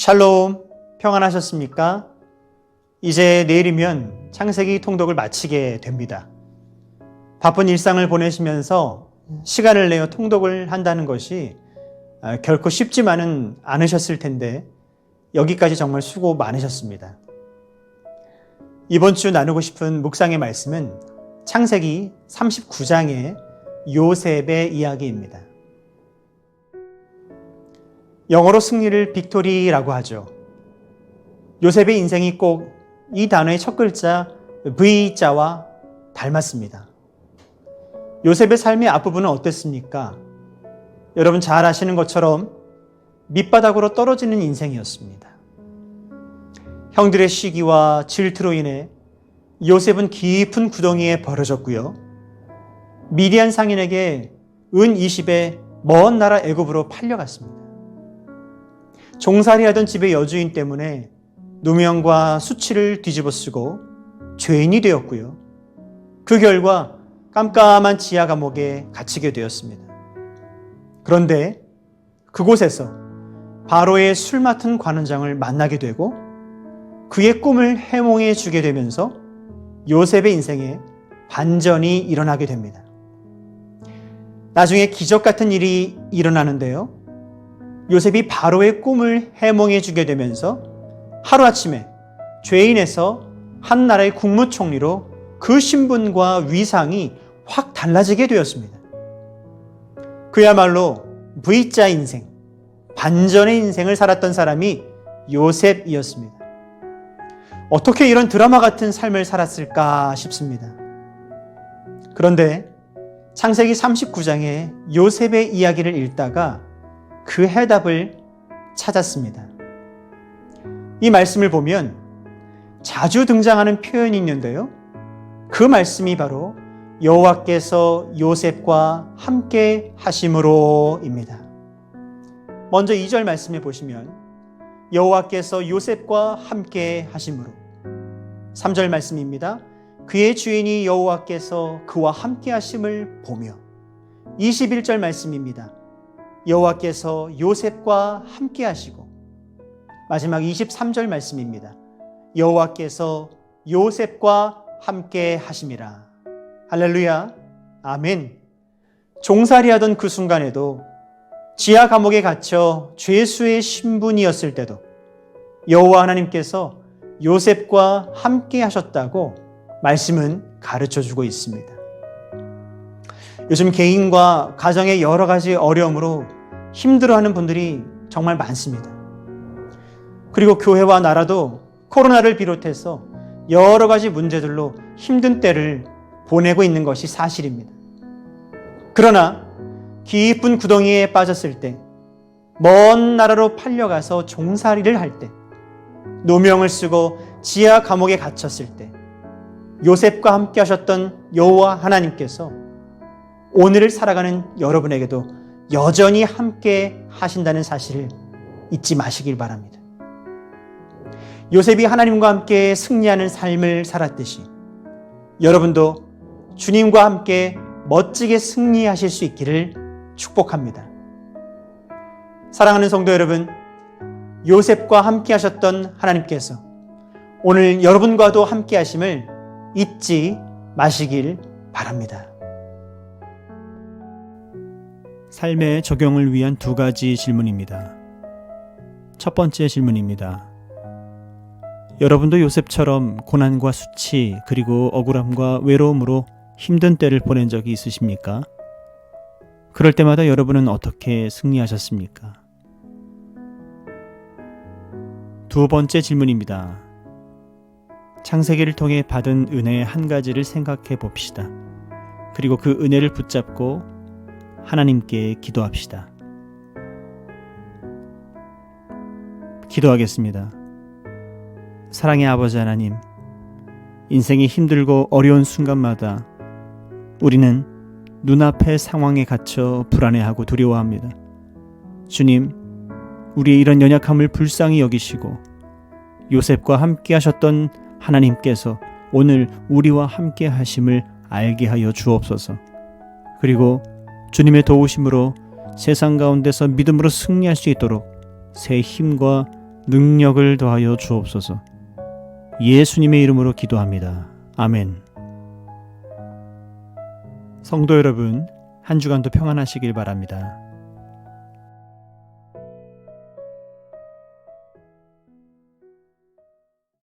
샬롬, 평안하셨습니까? 이제 내일이면 창세기 통독을 마치게 됩니다. 바쁜 일상을 보내시면서 시간을 내어 통독을 한다는 것이 아, 결코 쉽지만은 않으셨을 텐데 여기까지 정말 수고 많으셨습니다. 이번 주 나누고 싶은 묵상의 말씀은 창세기 39장의 요셉의 이야기입니다. 영어로 승리를 빅토리라고 하죠. 요셉의 인생이 꼭 이 단어의 첫 글자 V자와 닮았습니다. 요셉의 삶의 앞부분은 어땠습니까? 여러분 잘 아시는 것처럼 밑바닥으로 떨어지는 인생이었습니다. 형들의 시기와 질투로 인해 요셉은 깊은 구덩이에 버려졌고요. 미디안 상인에게 은 20에 먼 나라 애굽으로 팔려갔습니다. 종살이하던 집의 여주인 때문에 누명과 수치를 뒤집어 쓰고 죄인이 되었고요. 그 결과 깜깜한 지하 감옥에 갇히게 되었습니다. 그런데 그곳에서 바로의 술 맡은 관원장을 만나게 되고 그의 꿈을 해몽해 주게 되면서 요셉의 인생에 반전이 일어나게 됩니다. 나중에 기적 같은 일이 일어나는데요. 요셉이 바로의 꿈을 해몽해 주게 되면서 하루아침에 죄인에서 한 나라의 국무총리로 그 신분과 위상이 확 달라지게 되었습니다. 그야말로 V자 인생, 반전의 인생을 살았던 사람이 요셉이었습니다. 어떻게 이런 드라마 같은 삶을 살았을까 싶습니다. 그런데 창세기 39장의 요셉의 이야기를 읽다가 그 해답을 찾았습니다. 이 말씀을 보면 자주 등장하는 표현이 있는데요. 그 말씀이 바로 여호와께서 요셉과 함께 하심으로입니다. 먼저 2절 말씀해 보시면 여호와께서 요셉과 함께 하심으로 3절 말씀입니다. 그의 주인이 여호와께서 그와 함께 하심을 보며 21절 말씀입니다. 여호와께서 요셉과 함께 하시고 마지막 23절 말씀입니다. 여호와께서 요셉과 함께 하심이라. 할렐루야. 아멘. 종살이하던 그 순간에도 지하 감옥에 갇혀 죄수의 신분이었을 때도 여호와 하나님께서 요셉과 함께 하셨다고 말씀은 가르쳐 주고 있습니다. 요즘 개인과 가정의 여러 가지 어려움으로 힘들어하는 분들이 정말 많습니다. 그리고 교회와 나라도 코로나를 비롯해서 여러 가지 문제들로 힘든 때를 보내고 있는 것이 사실입니다. 그러나 깊은 구덩이에 빠졌을 때, 먼 나라로 팔려가서 종살이를 할 때, 노명을 쓰고 지하 감옥에 갇혔을 때, 요셉과 함께 하셨던 여호와 하나님께서 오늘을 살아가는 여러분에게도 여전히 함께 하신다는 사실을 잊지 마시길 바랍니다. 요셉이 하나님과 함께 승리하는 삶을 살았듯이 여러분도 주님과 함께 멋지게 승리하실 수 있기를 축복합니다. 사랑하는 성도 여러분, 요셉과 함께 하셨던 하나님께서 오늘 여러분과도 함께 하심을 잊지 마시길 바랍니다. 삶의 적용을 위한 두 가지 질문입니다. 첫 번째 질문입니다. 여러분도 요셉처럼 고난과 수치 그리고 억울함과 외로움으로 힘든 때를 보낸 적이 있으십니까? 그럴 때마다 여러분은 어떻게 승리하셨습니까? 두 번째 질문입니다. 창세기를 통해 받은 은혜의 한 가지를 생각해 봅시다. 그리고 그 은혜를 붙잡고 하나님께 기도합시다. 기도하겠습니다. 사랑의 아버지 하나님, 인생이 힘들고 어려운 순간마다 우리는 눈앞의 상황에 갇혀 불안해하고 두려워합니다. 주님, 우리의 이런 연약함을 불쌍히 여기시고 요셉과 함께 하셨던 하나님께서 오늘 우리와 함께 하심을 알게 하여 주옵소서. 그리고 주님의 도우심으로 세상 가운데서 믿음으로 승리할 수 있도록 새 힘과 능력을 더하여 주옵소서. 예수님의 이름으로 기도합니다. 아멘. 성도 여러분, 한 주간도 평안하시길 바랍니다.